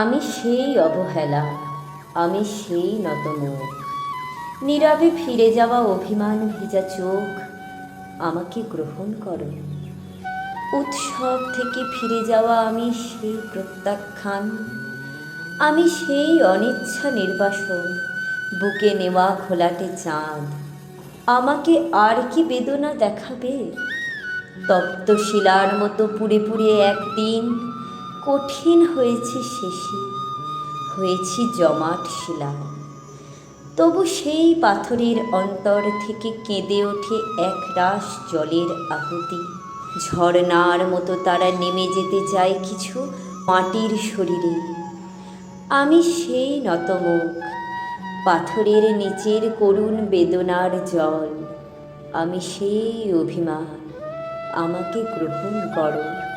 আমি সেই অবহেলা, আমি সেই নতমুখ নীরবে ফিরে যাওয়া অভিমান ভেজা চোখ আমাকে গ্রহণ করো। উৎসব থেকে ফিরে যাওয়া আমি সেই প্রত্যাখ্যান, আমি সেই অনিচ্ছা নির্বাসন। বুকে নেওয়া ঘোলাটে চাঁদ, আমাকে আর কি বেদনা দেখাবে? তপ্ত শিলার মতো পুড়ে পুড়ে একদিন কঠিন হয়েছে শেষে, হয়েছি জমাট শিলা তবু সেই পাথরের অন্তর থেকে কেঁদে ওঠে এক রাস জলের আহুতি। ঝর্ণার মতো তারা নেমে যেতে চায় কিছু মাটির শরীরে। আমি সেই নতমুখ, পাথরের নিচের করুণ বেদনার জল। আমি সেই অভিমান, আমাকে গ্রহণ করো।